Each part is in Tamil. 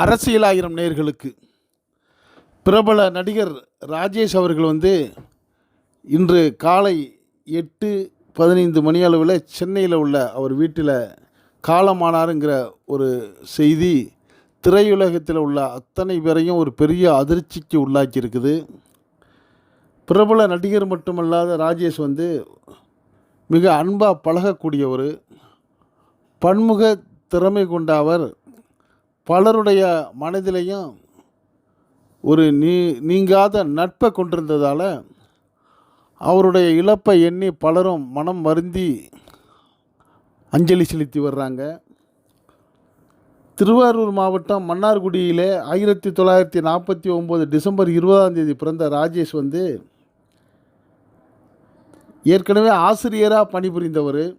அரசியலாயிரம் நேர்களுக்கு பிரபல நடிகர் ராஜேஷ் அவர்கள் வந்து இன்று காலை எட்டு பதினைந்து மணி அளவில் சென்னையில் உள்ள அவர் வீட்டில் காலமானாருங்கிற ஒரு செய்தி திரையுலகத்தில் உள்ள அத்தனை பேரையும் ஒரு பெரிய அதிர்ச்சிக்கு உள்ளாக்கி இருக்குது பிரபல நடிகர் மட்டுமல்லாத ராஜேஷ் வந்து மிக அன்பாக பழகக்கூடியவர். பன்முக திறமை கொண்ட அவர் பலருடைய மனதிலையும் ஒரு நீ நீங்காத நட்பை கொண்டிருந்ததால் அவருடைய இழப்பை எண்ணி பலரும் மனம் வருந்தி அஞ்சலி செலுத்தி வர்றாங்க. திருவாரூர் மாவட்டம் மன்னார்குடியிலே ஆயிரத்தி தொள்ளாயிரத்தி நாற்பத்தி ஒம்பது டிசம்பர் இருபதாம் தேதி பிறந்த ராஜேஷ் வந்து ஏற்கனவே ஆசிரியராக பணிபுரிந்தவர்.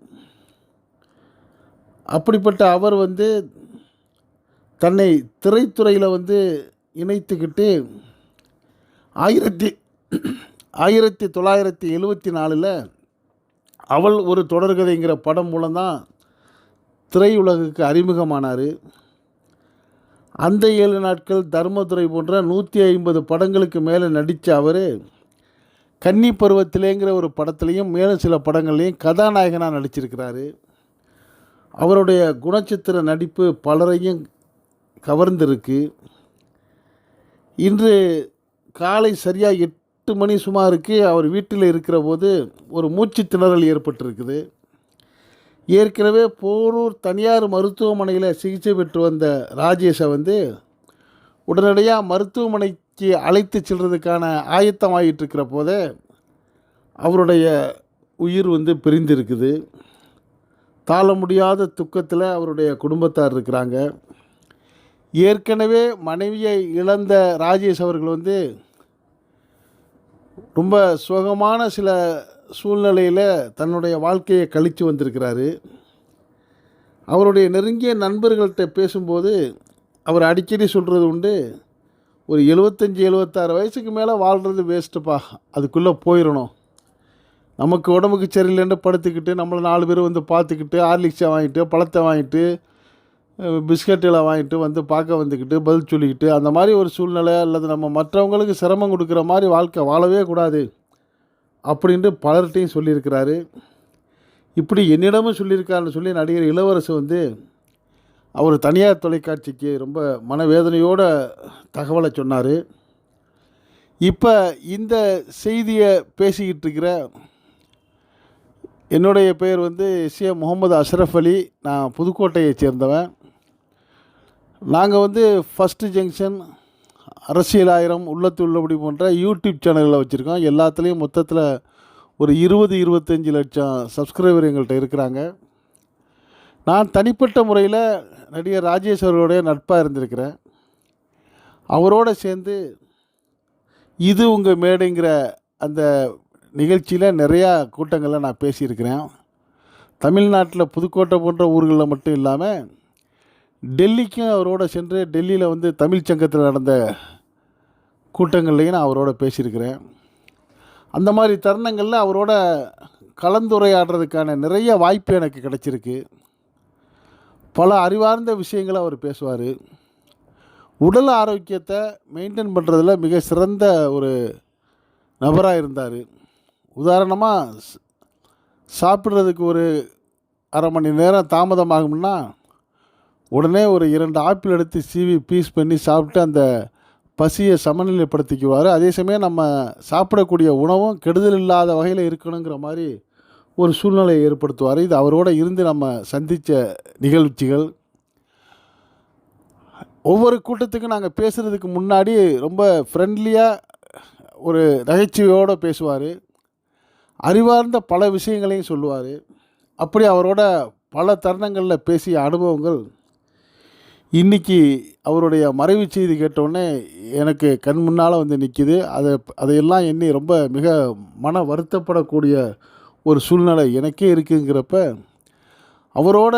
அப்படிப்பட்ட அவர் வந்து தன்னை திரைத்துறையில் வந்து இணைத்துக்கிட்டு ஆயிரத்தி ஆயிரத்தி தொள்ளாயிரத்தி எழுபத்தி நாலில் அவள் ஒரு தொடர்கதைங்கிற படம் மூலம்தான் திரையுலகுக்கு அறிமுகமானார். அந்த ஏழு நாட்கள் தர்மதுரை போன்ற நூற்றி ஐம்பது படங்களுக்கு மேலே நடித்த அவர் கன்னி பருவத்திலேங்கிற ஒரு படத்துலேயும் மேலும் சில படங்கள்லேயும் கதாநாயகனாக நடிச்சிருக்கிறாரு. அவருடைய குணச்சித்திர நடிப்பு பலரையும் கவர்ந்திருக்கு. இன்று காலை சரியாக எட்டு மணி சுமாருக்கு அவர் வீட்டில் இருக்கிற போது ஒரு மூச்சு திணறல் ஏற்பட்டிருக்குது. ஏற்கனவே போரூர் தனியார் மருத்துவமனையில் சிகிச்சை பெற்று வந்த ராஜேஷை வந்து உடனடியாக மருத்துவமனைக்கு அழைத்து செல்றதுக்கான ஆயத்தமாகிட்டு போதே அவருடைய உயிர் வந்து பிரிந்திருக்குது. தாழ முடியாத துக்கத்தில் அவருடைய குடும்பத்தார் இருக்கிறாங்க. ஏற்கனவே மனைவியை இழந்த ராஜேஷ் அவர்கள் வந்து ரொம்ப சுகமான சில சூழ்நிலையில் தன்னுடைய வாழ்க்கையை கழித்து வந்திருக்கிறாரு. அவருடைய நெருங்கிய நண்பர்கள்ட்ட பேசும்போது அவர் அடிக்கடி சொல்கிறது உண்டு ஒரு எழுபத்தஞ்சி எழுபத்தாறு வயசுக்கு மேலே வாழ்கிறது வேஸ்ட்டுப்பா அதுக்குள்ளே போயிடணும் நமக்கு உடம்புக்கு சரியில்லைன்னு படுத்துக்கிட்டு நம்மளை நாலு பேர் வந்து பார்த்துக்கிட்டு ஹார்லிக்ஸை வாங்கிட்டு பழத்தை வாங்கிட்டு பிஸ்கட்டுகளை வாங்கிட்டு வந்து பார்க்க வந்துக்கிட்டு பதில் சொல்லிக்கிட்டு அந்த மாதிரி ஒரு சூழ்நிலை அல்லது நம்ம மற்றவங்களுக்கு சிரமம் கொடுக்குற மாதிரி வாழ்க்கை வாழவே கூடாது அப்படின்ட்டு பலர்கிட்டையும் சொல்லியிருக்கிறாரு. இப்படி என்னிடமும் சொல்லியிருக்காருன்னு சொல்லி நடிகர் இளவரசு வந்து அவர் தனியார் தொலைக்காட்சிக்கு ரொம்ப மனவேதனையோட தகவலை சொன்னார். இப்போ இந்த செய்தியை பேசிக்கிட்டு இருக்கிற என்னுடைய பெயர் வந்து சி எம் முகமது அஷ்ரஃப் அலி. நான் புதுக்கோட்டையை சேர்ந்தவன். நாங்கள் வந்து ஃபஸ்ட்டு ஜங்ஷன் அரசியல் ஆயிரம் உள்ளத்து உள்ளபடி போன்ற யூடியூப் சேனல்களை வச்சுருக்கோம். எல்லாத்துலேயும் மொத்தத்தில் ஒரு இருபது இருபத்தஞ்சி லட்சம் சப்ஸ்கிரைபர் எங்கள்கிட்ட இருக்கிறாங்க. நான் தனிப்பட்ட முறையில் நடிகர் ராஜேஷ் அவர்களுடைய நட்பாக இருந்திருக்கிறேன். அவரோட சேர்ந்து இது உங்கள் மேடைங்கிற அந்த நிகழ்ச்சியில் நிறையா கூட்டங்களில் நான் பேசியிருக்கிறேன். தமிழ்நாட்டில் புதுக்கோட்டை போன்ற ஊர்களில் மட்டும் இல்லாமல் டெல்லிக்கும் அவரோட சென்று டெல்லியில் வந்து தமிழ் சங்கத்தில் நடந்த கூட்டங்கள்லையும் நான் அவரோட பேசியிருக்கிறேன். அந்த மாதிரி தருணங்களில் அவரோட கலந்துரையாடுறதுக்கான நிறைய வாய்ப்பு எனக்கு கிடச்சிருக்கு. பல அறிவார்ந்த விஷயங்களை அவர் பேசுவார். உடல் ஆரோக்கியத்தை மெயின்டைன் பண்ணுறதுல மிக சிறந்த ஒரு நபராக இருந்தார். உதாரணமாக சாப்பிட்றதுக்கு ஒரு அரை மணி நேரம் தாமதமாகும்னா உடனே ஒரு இரண்டு ஆப்பிள் எடுத்து சீவி பீஸ் பண்ணி சாப்பிட்டு அந்த பசியை சமநிலைப்படுத்திக்குவார். அதே சமயம் நம்ம சாப்பிடக்கூடிய உணவும் கெடுதல் இல்லாத வகையில் இருக்கணுங்கிற மாதிரி ஒரு சூழ்நிலையை ஏற்படுத்துவார். இது அவரோட இருந்து நம்ம சந்தித்த நிகழ்ச்சிகள். ஒவ்வொரு கூட்டத்துக்கும் நாங்கள் பேசுகிறதுக்கு முன்னாடி ரொம்ப ஃப்ரெண்ட்லியாக ஒரு நகைச்சுவையோடு பேசுவார். அறிவார்ந்த பல விஷயங்களையும் சொல்லுவார். அப்படி அவரோட பல தருணங்களில் பேசிய அனுபவங்கள் இன்றைக்கி அவருடைய மறைவு செய்தி கேட்டோடனே எனக்கு கண் முன்னால் வந்து நிற்கிது அதை அதையெல்லாம் எண்ணி ரொம்ப மிக மன வருத்தப்படக்கூடிய ஒரு சூழ்நிலை எனக்கே இருக்குங்கிறப்ப அவரோட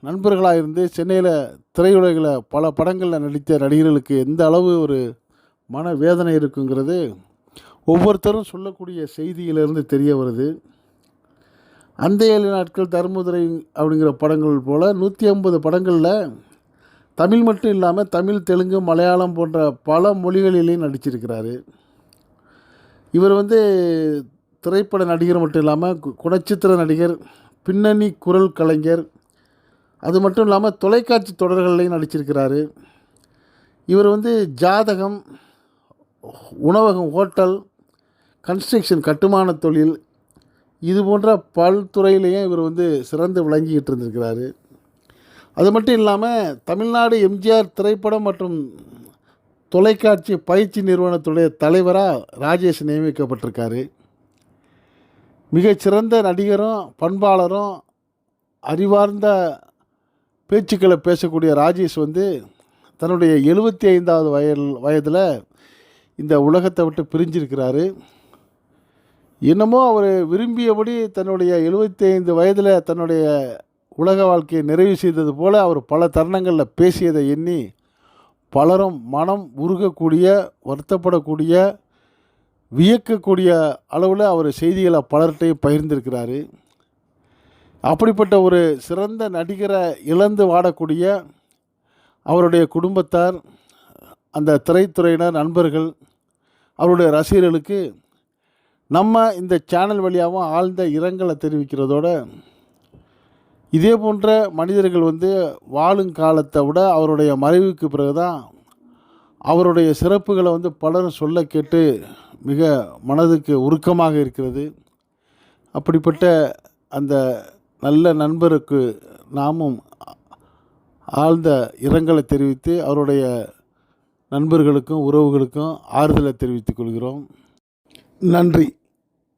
நண்பர்களாக இருந்து சென்னையில் திரையுலகில் பல படங்களில் நடித்த நடிகர்களுக்கு எந்த அளவு ஒரு மன வேதனை இருக்குங்கிறது ஒவ்வொருத்தரும் சொல்லக்கூடிய செய்தியிலிருந்து தெரிய வருது. அந்த ஏழு நாட்கள் தர்மதுரை அப்படிங்கிற படங்கள் போல் நூற்றி ஐம்பது படங்களில் தமிழ் மட்டும் இல்லாமல் தமிழ் தெலுங்கு மலையாளம் போன்ற பல மொழிகளிலையும் நடிச்சிருக்கிறாரு. இவர் வந்து திரைப்பட நடிகர் மட்டும் இல்லாமல் கு- குணச்சித்திர நடிகர் பின்னணி குரல் கலைஞர் அது மட்டும் இல்லாமல் தொலைக்காட்சி தொடர்கள்லையும் நடிச்சிருக்கிறாரு. இவர் வந்து ஜாதகம் உணவகம் ஹோட்டல் கன்ஸ்ட்ரக்ஷன் கட்டுமான தொழில் இது போன்ற பல்துறையிலையும் இவர் வந்து சிறந்து விளங்கிக்கிட்டு இருந்திருக்கிறாரு. அது மட்டும் இல்லாமல் தமிழ்நாடு எம்ஜிஆர் திரைப்படம் மற்றும் தொலைக்காட்சி பயிற்சி நிறுவனத்துடைய தலைவராக ராஜேஷ் நியமிக்கப்பட்டிருக்காரு. மிகச்சிறந்த நடிகரும் பண்பாளரும் அறிவார்ந்த பேச்சுக்களை பேசக்கூடிய ராஜேஷ் வந்து தன்னுடைய எழுபத்தி ஐந்தாவது வயல் வயதில் இந்த உலகத்தை விட்டு பிரிஞ்சிருக்கிறாரு. என்னமோ அவர் விரும்பியபடி தன்னுடைய எழுபத்தி ஐந்து வயதில் தன்னுடைய உலக வாழ்க்கையை நிறைவு செய்தது போல அவர் பல தருணங்களில் பேசியதை எண்ணி பலரும் மனம் உருகக்கூடிய வருத்தப்படக்கூடிய வியக்கக்கூடிய அளவில் அவர் செய்திகளை பலர்கிட்டையும் பகிர்ந்திருக்கிறாரு. அப்படிப்பட்ட ஒரு சிறந்த நடிகரை இழந்து வாடக்கூடிய அவருடைய குடும்பத்தார் அந்த திரைத்துறையினர் நண்பர்கள் அவருடைய ரசிகர்களுக்கு நம்ம இந்த சேனல் வழியாகவும் ஆழ்ந்த இரங்கலை தெரிவிக்கிறதோட இதே போன்ற மனிதர்கள் வந்து வாழும் காலத்தை விட அவருடைய மறைவுக்கு பிறகு தான் அவருடைய சிறப்புகளை வந்து பலரும் சொல்ல கேட்டு மிக மனதுக்கு உருக்கமாக இருக்கிறது. அப்படிப்பட்ட அந்த நல்ல நண்பருக்கு நாமும் ஆழ்ந்த இரங்கலை தெரிவித்து அவருடைய நண்பர்களுக்கும் உறவுகளுக்கும் ஆறுதலை தெரிவித்துக் கொள்கிறோம். நன்றி.